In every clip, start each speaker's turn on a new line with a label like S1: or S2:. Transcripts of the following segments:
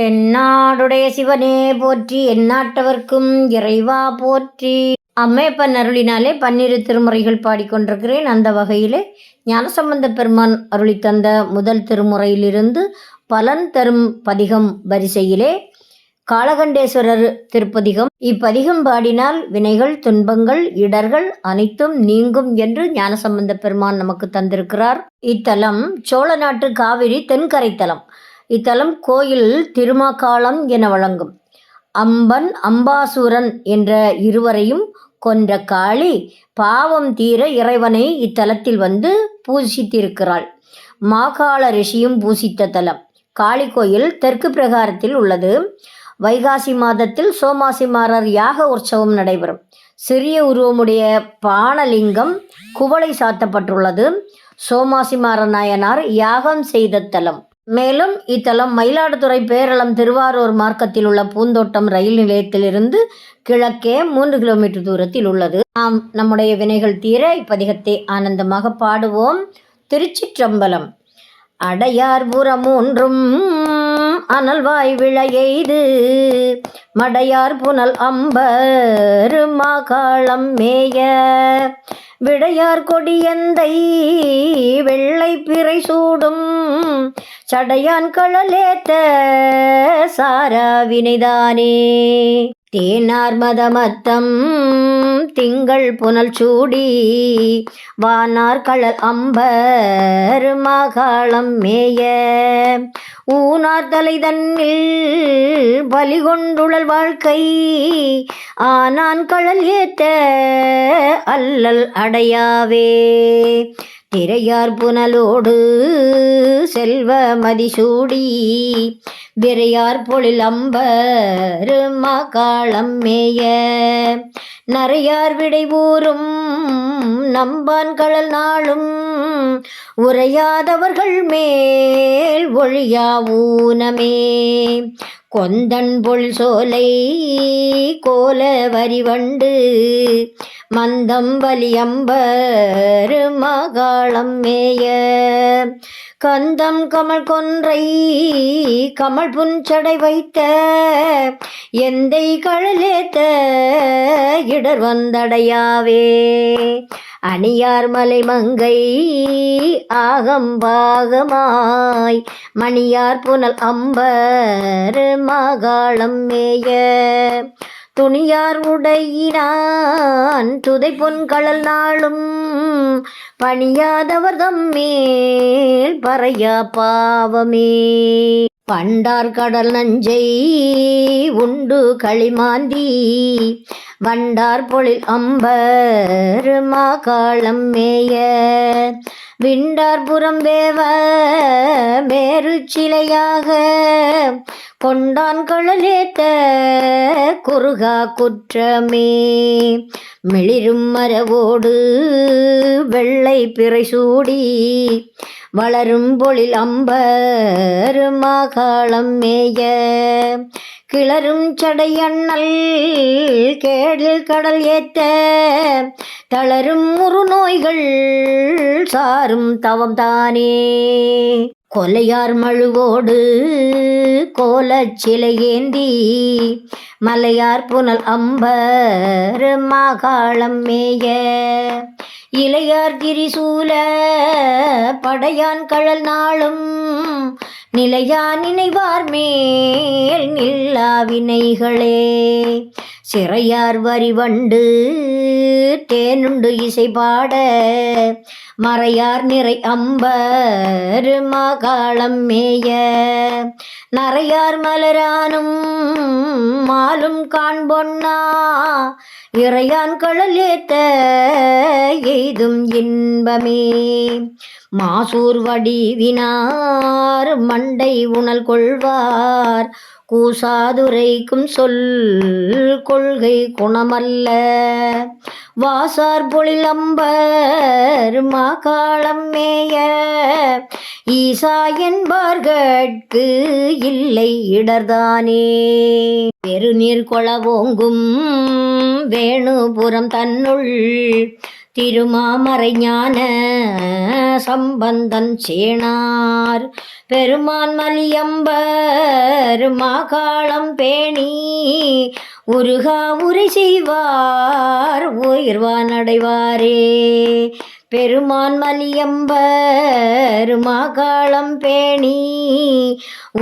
S1: தென்னாடுடைய சிவனே போற்றி எந்நாட்டவர்க்கும் இறைவா போற்றி. அம்மையப்பன் அருளினாலே பன்னிரு திருமுறைகள் பாடிக்கொண்டிருக்கிறேன். அந்த வகையிலே ஞானசம்பந்த பெருமான் அருளி தந்த முதல் திருமுறையிலிருந்து பலன் தரும் பதிகம் வரிசையிலே காளகண்டேஸ்வரர் திருப்பதிகம். இப்பதிகம் பாடினால் வினைகள் துன்பங்கள் இடர்கள் அனைத்தும் நீங்கும் என்று ஞானசம்பந்த பெருமான் நமக்கு தந்திருக்கிறார். இத்தலம் சோழ நாட்டு காவிரி தென்கரை தலம் இத்தலம் கோயில் திருமாக்காலம் என வழங்கும். அம்பன் அம்பாசூரன் என்ற இருவரையும் கொன்ற காளி பாவம் தீர இறைவனை இத்தலத்தில் வந்து பூசித்திருக்கிறாள். மாகாள ரிஷியும் பூசித்த தலம். காளி கோயில் தெற்கு பிரகாரத்தில் உள்ளது. வைகாசி மாதத்தில் சோமாசிமாரர் யாக உற்சவம் நடைபெறும். சிறிய உருவமுடைய பானலிங்கம் குவளை சாத்தப்பட்டுள்ளது. சோமாசிமார நாயனார் யாகம் செய்த தலம். மேலும் இத்தலம் மயிலாடுதுறை பேரளம் திருவாரூர் மார்க்கத்தில் உள்ள பூந்தோட்டம் ரயில் நிலையத்திலிருந்து கிழக்கே மூன்று கிலோமீட்டர் தூரத்தில் உள்ளது. நாம் நம்முடைய வினைகள் தீர இப்பதிகத்தை ஆனந்தமாக பாடுவோம். திருச்சிற்றம்பலம். அடையார் புறமூன்றும் அனல்வாய் விளையெய்து மடையார் புனல் அம்பர் மாகாளம் மேய. விடையார் கொடியந்தை வெள்ளை பிறை சூடும் சடையான் கழலேத்த சாரா வினைதானே தேனார் மதமத்தம் திங்கள் புனல் சூடி வானார் கழல் அம்பர் மாகாளம் மேய. ஊனார் தலை தன்னில் பலி கொண்டுழல் வாழ்க்கை ஆனான் கழல் ஏத்த அல்லல் அடையாவே. திரையார் புனலோடு செல்வ மதிசூடி விரையார் பொழில் அம்பரு மகாளம் மேய. நரையார் விடை ஊரும் நம்பான் கடல் நாளும் உரையாதவர்கள் மேல் ஒழியா ஊனமே. கொந்தன் பொல் சோலை கோல வரிவண்டு மந்தம் வலியம்பர் மகாளம் மேய. கந்தம் கமல் கொன்றை கமல் புஞ்சடை வைத்த. எந்தை கழலேத்த இடர் வந்தடையாவே. அணியார் மலை மங்கை ஆகம்பாகமாய் மணியார் புனல் அம்பர் மாகாளம் மேய. துணியார் உடையினான். துதை பொன்கழல் நாளும் பணியாதவர் தம்மேல் பறையா பாவமே. பண்டார் கடல் நஞ்சை உண்டு களிமாந்தி. வண்டார் பொழில் அம்பர் மாகாளம் மேய. விண்டார்புறம் வேவ மேரு சிலையாக கொண்டான் கழலேத்த குறுகா குற்றமே. மிளிரும் மரவோடு வெள்ளை பிறை சூடி வளரும் பொழில் அம்பர் மாகாளம் மேய. கிளரும் சடையண்ணல் கேடில் கடல் ஏத்த தளரும் முறு நோய்கள் சாரும் தவம் தானே கொலையார் மழுவோடு கோலச் சிலை மலையார் புனல் அம்பர் மாகாளம் மேய இளையார் திரிசூல படையான் கழல் நாளும் நிலையா நினைவார் மேல் நில்லா வினைகளே. சிறையார் வரிவண்டு தேனுண்டு இசை பாட மறையார் நிறை அம்பர் மாகாளம் மேய. நறையார் மலரானும் மாலும் காண்பொன்னா இறையான் கடல் ஏத்த எய்தும் இன்பமே. மாசூர் வடிவினார் மண்டை உணல் கொள்வார் கூசாதுரைக்கும் சொல் கொள்கை குணமல்ல. வாசார் பொழிலம்பர் மாகாளம் மேய. ஈசா என்பார்கட்கு இல்லை இடர்தானே. பெருநீர் கொளவோங்கும் வேணுபுரம் தன்னுள் திருமாமறை ஞான சம்பந்தன் சேனார். பெருமான் மலியம்பர் மாகாளம் பேணி உருகா உரை செய்வார் உயிர்வான் அடைவாரே பெருமான் மலியம்பர் மாகாளம் பேணி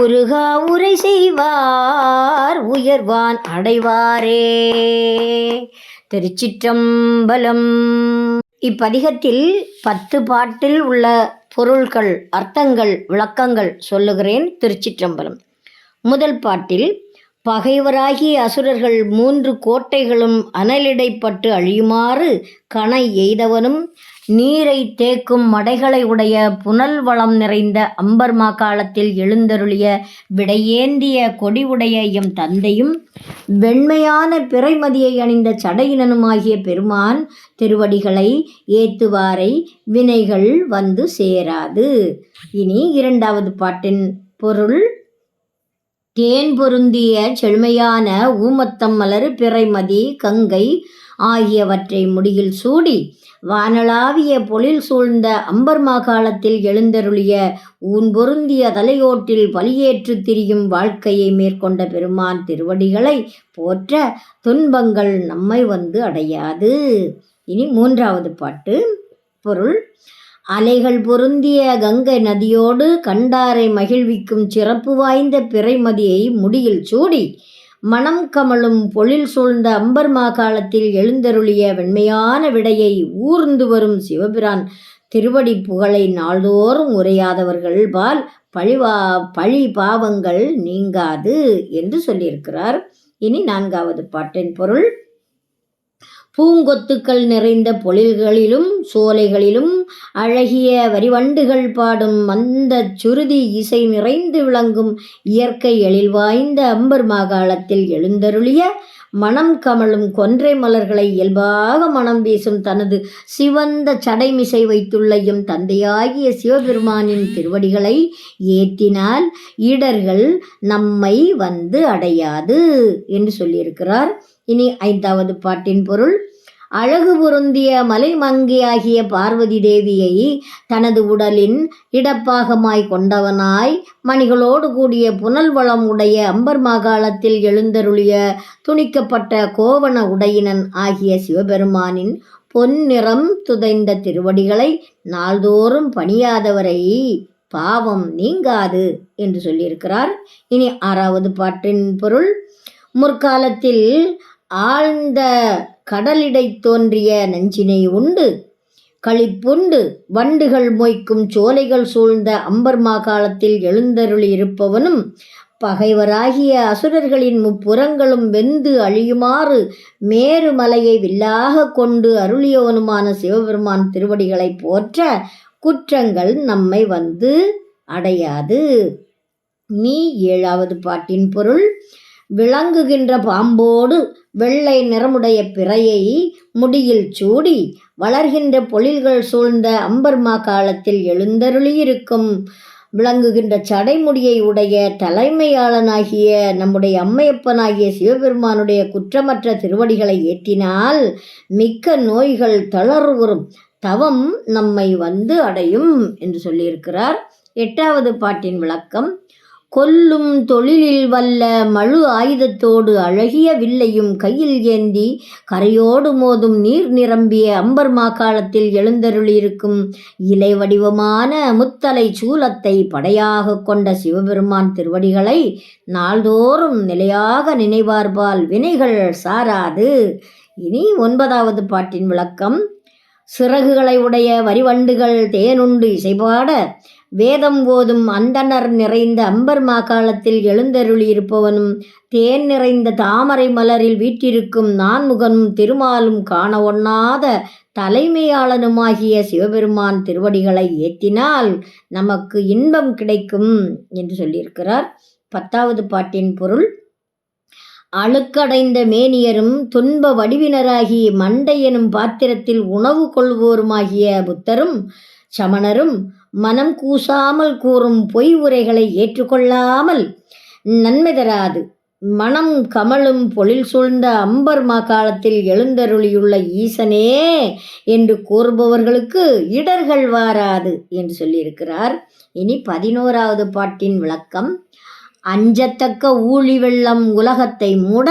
S1: உருகா உரை செய்வார் உயர்வான் அடைவாரே. திருச்சிற்றம்பலம். இப்பதிகத்தில் பத்து பாட்டில் உள்ள பொருள்கள் அர்த்தங்கள் விளக்கங்கள் சொல்லுகிறேன் திருச்சிற்றம்பலம். முதல் பாட்டில் பகைவராகிய அசுரர்கள் மூன்று கோட்டைகளும் அனலிடைப்பட்டு அழியுமாறு கணை எய்தவனும் நீரை தேக்கும் மடைகளை உடைய புனல் வளம் நிறைந்த அம்பர்மா காலத்தில் எழுந்தருளிய விடையேந்திய கொடி உடைய எம் தந்தையும் வெண்மையான பிறைமதியை அணிந்த சடையினனுமாகிய பெருமான் திருவடிகளை ஏத்துவாரை வினைகள் வந்து சேராது. இனி இரண்டாவது பாட்டின் பொருள். தேன் பொருந்திய செழுமையான ஊமத்தம் மலர் பிறைமதி கங்கை ஆகியவற்றை முடியில் சூடி வானளாவிய பொழில் சூழ்ந்த அம்பர் மாகாளத்தில் எழுந்தருளிய ஊன் பொருந்திய தலையோட்டில் பலியேற்று திரியும் வாழ்க்கையை மேற்கொண்ட பெருமான் திருவடிகளை போற்ற துன்பங்கள் நம்மை வந்து அடையாது. இனி மூன்றாவது பாட்டு. பொருள். அலைகள் பொருந்திய கங்கை நதியோடு கண்டாரை மகிழ்விக்கும் சிறப்பு வாய்ந்த பிறைமதியை முடியில் சூடி மணம் கமழும் பொழில் சூழ்ந்த அம்பர் மாகாலத்தில் எழுந்தருளிய வெண்மையான விடையை ஊர்ந்து வரும் சிவபிரான் திருவடி புகழை நாள்தோறும் உரையாதவர்கள் பால் பழிவா பழி பாவங்கள் நீங்காது என்று சொல்லியிருக்கிறார். இனி நான்காவது பாட்டின் பொருள். பூங்கொத்துக்கள் நிறைந்த பொழில்களிலும் சோலைகளிலும் அழகிய வரிவண்டுகள் பாடும் மந்த சுருதி இசை நிறைந்து விளங்கும் இயற்கை எழில் வாய்ந்த அம்பர் மாகாளத்தில் எழுந்தருளிய மனம் கமழும் கொன்றை மலர்களை இயல்பாக மனம் வீசும் தனது சிவந்த சடைமிசை வைத்துள்ளையும் தந்தையாகிய சிவபெருமானின் திருவடிகளை ஏற்றினால் இடர்கள் நம்மை வந்து அடையாது என்று சொல்லியிருக்கிறார். இனி ஐந்தாவது பாட்டின் பொருள். அழகு பொருந்திய மலைமங்கியாகிய பார்வதி தேவியை தனது உடலின் இடப்பாகமாய் கொண்டவனாய் மணிகளோடு கூடிய புனல் வளம் உடைய அம்பர் மாகாணத்தில் எழுந்தருளிய துணிக்கப்பட்ட கோவண உடையினன் ஆகிய சிவபெருமானின் பொன்னிறம் துதைந்த திருவடிகளை நாள்தோறும் பணியாதவரை பாவம் நீங்காது என்று சொல்லியிருக்கிறார். இனி ஆறாவது பாட்டின் பொருள். முற்காலத்தில் ஆழ்ந்த கடலிடை தோன்றிய நஞ்சினை உண்டு. களிப்புண்டு வண்டுகள் மொய்க்கும் சோலைகள் சூழ்ந்த அம்பர் மாகாலத்தில் எழுந்தருளி இருப்பவனும் பகைவராகிய அசுரர்களின் முப்புறங்களும் வெந்து அழியுமாறு மேருமலையை வில்லாக கொண்டு அருளியவனுமான சிவபெருமான் திருவடிகளை போற்ற குற்றங்கள் நம்மை வந்து அடையாது. நீ ஏழாவது பாட்டின் பொருள். விளங்குகின்ற பாம்போடு வெள்ளை நிறமுடைய பிறையை முடியில் சூடி வளர்கின்ற பொழில்கள் சூழ்ந்த அம்பர்மா காலத்தில் எழுந்தருளியிருக்கும். விளங்குகின்ற சடைமுடியை உடைய தலைமையாளனாகிய நம்முடைய அம்மையப்பனாகிய சிவபெருமானுடைய குற்றமற்ற திருவடிகளை ஏற்றினால் மிக்க நோய்கள் தளர்வுறும். தவம் நம்மை வந்து அடையும் என்று சொல்லியிருக்கிறார். எட்டாவது பாட்டின் விளக்கம். கொல்லும் தொழிலில் வல்ல மழு ஆயுதத்தோடு அழகிய வில்லையும் கையில் ஏந்தி கரையோடு மோதும் நீர் நிரம்பிய அம்பர் மாகாளத்தில் எழுந்தருளியிருக்கும் இலை வடிவமான முத்தலை சூலத்தை படையாக கொண்ட சிவபெருமான் திருவடிகளை நாள்தோறும் நிலையாக நினைவார்பால் வினைகள் சாராது. இனி ஒன்பதாவது பாட்டின் விளக்கம். சிறகுகளை உடைய வரிவண்டுகள் தேனுண்டு இசைபாட வேதம் ஓதும் அந்தனர் நிறைந்த அம்பர் மாகாலத்தில் எழுந்தருளியிருப்பவனும் தேன் நிறைந்த தாமரை மலரில் வீற்றிருக்கும் நான்முகனும் திருமாலும் காண ஒண்ணாத தலைமையாளனுமாகிய சிவபெருமான் திருவடிகளை ஏற்றினால் நமக்கு இன்பம் கிடைக்கும் என்று சொல்லியிருக்கிறார். பத்தாவது பாட்டின் பொருள் அழுக்கடைந்த மேனியரும் துன்ப வடிவினராகி மண்டை எனும் பாத்திரத்தில் உணவு கொள்வோருமாகிய புத்தரும் சமணரும் மனம் கூசாமல் கூறும் பொய் உரைகளை ஏற்றுக்கொள்ளாமல் நன்மை தராது. மனம் கமலும் பொழில் சூழ்ந்த அம்பர் மாகாலத்தில் எழுந்தருளியுள்ள ஈசனே என்று கூறுபவர்களுக்கு இடர்கள் வாராது என்று சொல்லியிருக்கிறார். இனி பதினோராவது பாட்டின் விளக்கம். அஞ்சத்தக்க ஊழி வெள்ளம் உலகத்தை மூட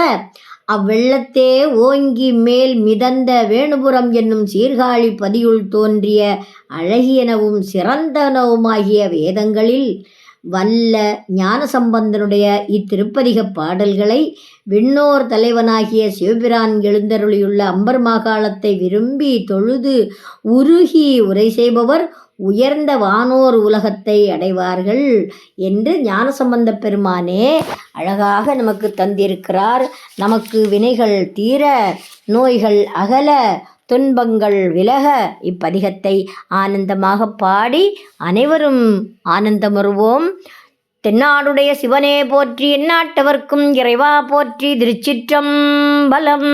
S1: அவ்வெள்ளத்தே ஓங்கி மேல் மிதந்த வேணுபுரம் என்னும் சீர்காழி பதியுள் தோன்றிய அழகியனவும் சிறந்தனவுமாகிய வேதங்களில் வல்ல ஞானசம்பந்தனுடைய இத்திருப்பதிகப் பாடல்களை விண்ணோர் தலைவனாகிய சிவபிரான் எழுந்தருளியுள்ள அம்பர் மாகாணத்தை விரும்பி தொழுது உருகி உரை செய்பவர் உயர்ந்த வானோர் உலகத்தை அடைவார்கள் என்று ஞானசம்பந்த பெருமானே அழகாக நமக்கு தந்திருக்கிறார். நமக்கு வினைகள் தீர நோய்கள் அகல துன்பங்கள் விலக இப்பதிகத்தை ஆனந்தமாக பாடி அனைவரும் ஆனந்தமுறுவோம் தென்னாடுடைய சிவனே போற்றி எந்நாட்டவர்க்கும் இறைவா போற்றி திருச்சிற்றம்பலம்.